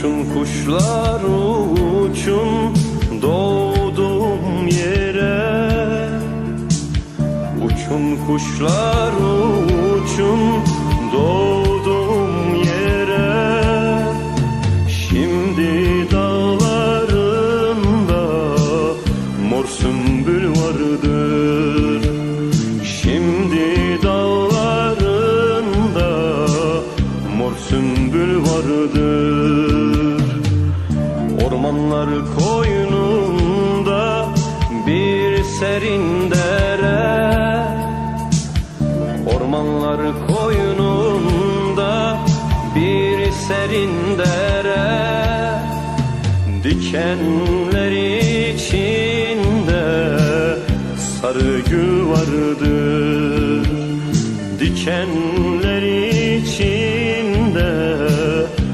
Uçun kuşlar uçun doğduğum yere. Uçun kuşlar uçun doğduğum yere. Şimdi dağlarında mor sümbül vardır. Şimdi dağlarında mor sümbül vardır Ormanlar koynunda bir serin dere. Ormanlar koynunda bir serin dere. Dikenler içinde sarı gül vardır. Dikenler